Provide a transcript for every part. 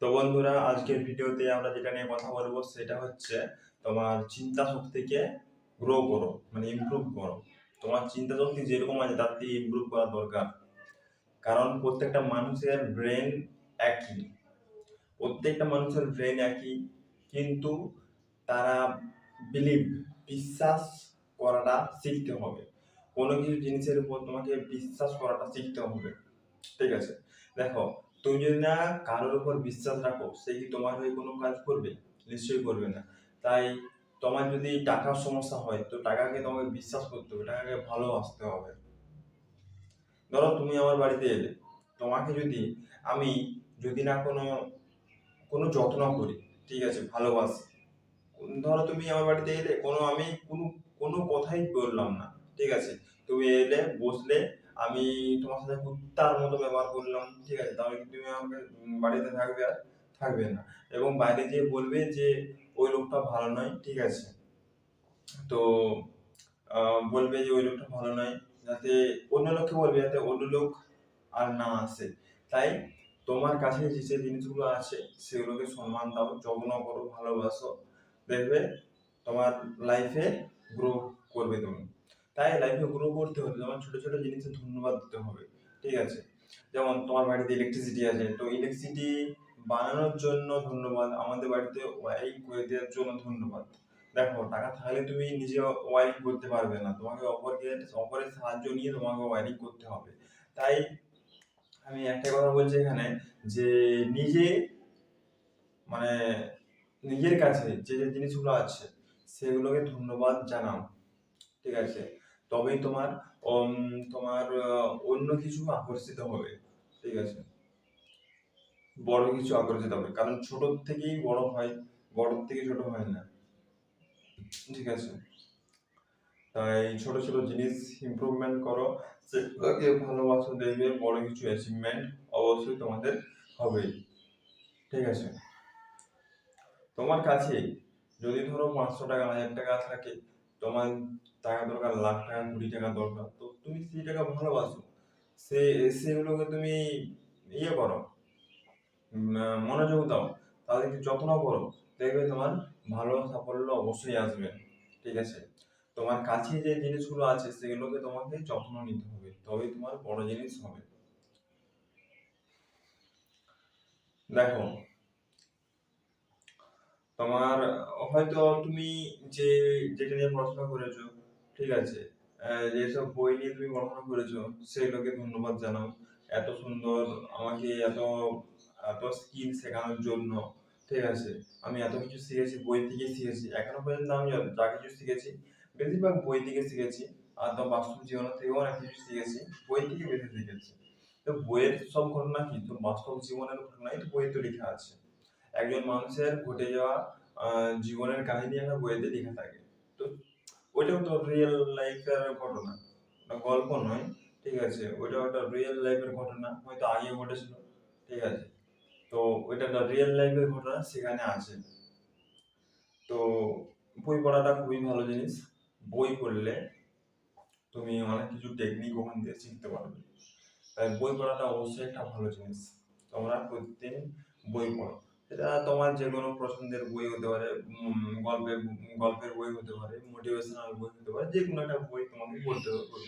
তো বন্ধুরা, আজকের ভিডিওতে আমরা যেটা নিয়ে কথা বলব সেটা হচ্ছে তোমার চিন্তা শক্তিকে গ্রো করো মানে ইমপ্রুভ করো। তোমার চিন্তা শক্তি যেরকম আছে, তার থেকে ইমপ্রুভ করা দরকার। কারণ প্রত্যেকটা মানুষের ব্রেন একই। প্রত্যেকটা মানুষের ব্রেন একই, কিন্তু তারা বিলিভ বিশ্বাস করাটা শিখতে হবে। কোনো কিছু জিনিসের উপর তোমাকে বিশ্বাস করাটা শিখতে হবে। ঠিক আছে? দেখো তুমি যদি না কারোর উপর বিশ্বাস রাখো, সে কি তোমার হয়ে কোনো কাজ করবে? নিশ্চয়ই করবে না। তাই তোমার যদি টাকার সমস্যা হয়, তো টাকাকে তোমাকে বিশ্বাস করতে হবে, টাকাকে ভালোবাসতে হবে। ধরো তুমি আমার বাড়িতে এলে, তোমাকে যদি আমি যদি না কোনো কোনো যত্ন করি, ঠিক আছে, ভালোবাসি, ধরো তুমি আমার বাড়িতে এলে, কোনো আমি কোনো কোনো কথাই বললাম না, ঠিক আছে? তুমি এলে, বসলে আমি তোমার সাথে কুত্তার মতো ব্যবহার করলাম, ঠিক আছে? তাহলে কি তুমি আমাকে বাড়িতে থাকবে আর থাকবে না? এবং বাইরে যেয়ে বলবে যে, ওই লোকটা ভালো নয়, ঠিক আছে? তো বলবে যে, ওই লোকটা ভালো নয়, যাতে অন্য লোককে বলবে, যাতে অন্য লোক আর না আসে। তাই তোমার কাছে যে যে জিনিসগুলো আছে, সেগুলোকে সম্মান দাও, যত্ন করো, ভালোবাসো, দেখবে তোমার লাইফে গ্রো করবে তুমি। তাই লাইফে গ্রো করতে হলে তোমার ছোট ছোট জিনিসে ধন্যবাদ দিতে হবে, ঠিক আছে? যেমন তোমার বাড়িতে ইলেকট্রিসিটি আছে, তো ইলেকট্রিসিটি বানানোর জন্য ধন্যবাদ, আমাদের বাড়িতে ওয়ারিং করে দেওয়ার জন্য ধন্যবাদ। দেখো, টাকা থাকলে তুমি নিজে ওয়ারিং করতে পারবে না। তোমাকে অপরকে, অপরের সাহায্য নিয়ে তোমাকে ওয়ারিং করতে হবে। তাই আমি একটা কথা বলছি এখানে যে নিজে মানে নিজের কাছে যে যে জিনিসগুলো আছে, সেগুলোকে ধন্যবাদ জানাও, ঠিক আছে? তবেই তোমার তোমার অন্য কিছু আকর্ষিত হবে। ঠিক আছে? বড় কিছু আকর্ষিত হবে। কারণ ছোট থেকেই বড় হয়, বড় থেকে ছোট হয় না। ঠিক আছে? তাই ছোট ছোট জিনিস ইমপ্রুভমেন্ট করো। সেগুলোকে ভালোবাসা দেখবে বড় কিছু অ্যাচিভমেন্ট অবশ্যই তোমাদের হবেই ঠিক আছে? তোমার কাছে যদি ধরো পাঁচশো টাকা, হাজার টাকা থাকে তোমার টাকা দরকার, লাখ টাকা, কুড়ি টাকা দরকার। তো তুমি সেই টাকা ভালোবাসো। সে, সেগুলোকে তুমি ইয়ে করো মনোযোগ দাও। তাদেরকে যত্ন করো। দেখবে তোমার ভালো সাফল্য অবশ্যই আসবে। ঠিক আছে? তোমার কাছে যে জিনিসগুলো আছে, সেগুলোকে তোমাকে যত্ন নিতে হবে। তবেই তোমার বড় জিনিস হবে। দেখো, তোমার হয়তো তুমি যে, যেটা নিয়ে পড়াশোনা করেছ, ঠিক আছে? যেসব বই নিয়ে তুমি পড়াশোনা করেছ সেগুলোকে ধন্যবাদ জানাও। এত সুন্দর আমাকে এত এত স্কিল শেখানোর জন্য, ঠিক আছে? আমি এত কিছু শিখেছি, বই থেকে শিখেছি। এখনও পর্যন্ত আমি যা কিছু শিখেছি, বেশিরভাগ বই থেকে শিখেছি। আর তো বাস্তব জীবন থেকেও অনেক কিছু শিখেছি, বই থেকে বেশি শিখেছি। তো বইয়ের সব ঘটনা কি? তো বাস্তব জীবনের ঘটনাই তো বইতে লেখা আছে। একজন মানুষের ঘটে যাওয়া জীবনের কাহিনী একটা বইতে লেখা থাকে। তো ওইটাও তো রিয়েল লাইফের ঘটনা। গল্প নয়, ঠিক আছে? ওইটা একটা রিয়েল লাইফের ঘটনা। হয়তো আগে ঘটেছিল, ঠিক আছে? তো ওইটা একটা রিয়েল লাইফের ঘটনা সেখানে আছে। তো বই পড়াটা খুবই ভালো জিনিস। বই পড়লে তুমি অনেক কিছু টেকনিক ওখান থেকে শিখতে পারবে। তাই বই পড়াটা অবশ্যই একটা ভালো জিনিস। তোমরা প্রতিদিন বই পড়ো। সেটা তোমার যে কোনো পছন্দের বই হতে পারে গল্পের গল্পের বই হতে পারে মোটিভেশনাল বই হতে পারে যে কোনো একটা বই তোমাকে পড়তে হবে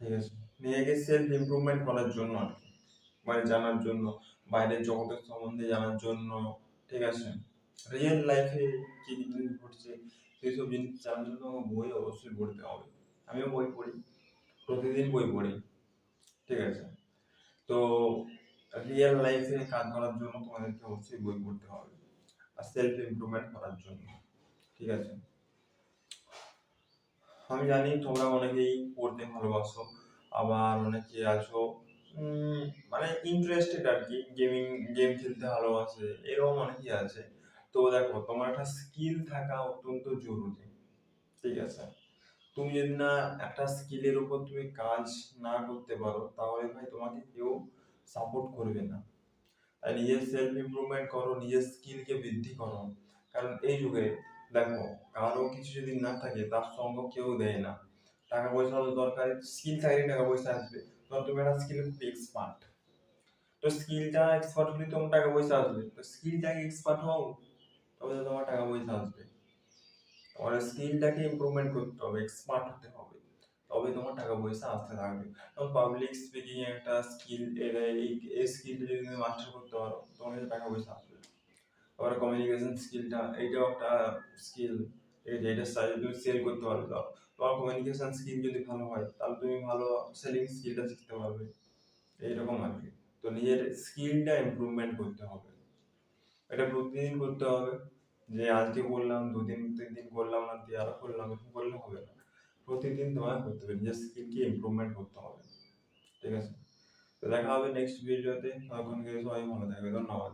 ঠিক আছে? নিজেকে সেলফ ইমপ্রুভমেন্ট করার জন্য আর কি মানে জানার জন্য বাইরের জগতের সম্বন্ধে জানার জন্য, ঠিক আছে? রিয়েল লাইফে কি জিনিস ঘটছে সেসব জিনিস জানার জন্য আমাকে বই অবশ্যই পড়তে হবে। আমিও বই পড়ি, প্রতিদিন বই পড়ি, ঠিক আছে? তো রিয়েল লাইফে কাজ করার জন্য তোমাদেরকে অবশ্যই বই পড়তে হবে আর সেলফ ইমপ্রুভমেন্ট করার জন্য, ঠিক আছে? আমি জানি তোমরা অনেকেই পড়তে ভালোবাসো, আবার অনেকে আছো মানে ইন্টারেস্টেড আর কি গেমিং গেম খেলতে ভালোবাসে, এরকম অনেকেই আছে। তো দেখো, তোমার একটা স্কিল থাকা অত্যন্ত জরুরি, ঠিক আছে? তুমি যদি না একটা স্কিলের উপর তুমি কাজ না করতে পারো, তাহলে ভাই তোমাকে কেউ সাপোর্ট করবে না। তাই নিজের সেলফ ইমপ্রুভমেন্ট করো, নিজের স্কিলকে বৃদ্ধি করো। কারণ এই যুগে দেখো, কারও কিছু যদি না থাকে, তার সঙ্গ কেউ দেয় না। টাকা পয়সা দরকার স্কিল থাকলে টাকা পয়সা আসবে। ধর তুমি একটা স্কিল এক্সপার্ট তো স্কিলটা এক্সপার্ট হলে তোমার টাকা পয়সা আসবে। তো স্কিলটাকে এক্সপার্ট হও, তবে তো তোমার টাকা পয়সা আসবে। তোমার স্কিলটাকে ইমপ্রুভমেন্ট করতে হবে এক্সপার্ট হতে হবে। তবে তোমার টাকা পয়সা আসতে থাকবে। যেমন পাবলিক স্পিকিং একটা স্কিল এই স্কিলটা যদি তুমি মাস্টার করতে পারো, তোমার কাছে টাকা পয়সা আসবে। আবার কমিউনিকেশন স্কিলটা এইটাও একটা স্কিল এটা সাইজ তুমি সেল করতে পারবে। তো তোমার কমিউনিকেশন স্কিল যদি ভালো হয়, তাহলে তুমি ভালো সেলিং স্কিলটা শিখতে পারবে। এইরকম আর কি। তো নিজের স্কিলটা ইমপ্রুভমেন্ট করতে হবে। এটা প্রতিদিন করতে হবে। যে আজকে করলাম, দুদিন তিন দিন করলাম না, দিয়ে আরও করলাম, এরকম করলে হবে না। প্রতিদিন তোমায় করতে হবে, নিজের স্কিলকে ইমপ্রুভমেন্ট করতে হবে, ঠিক আছে? তো দেখা হবে নেক্সট ভিডিওতে তখন সবাই ভালো থাকবে, ধন্যবাদ।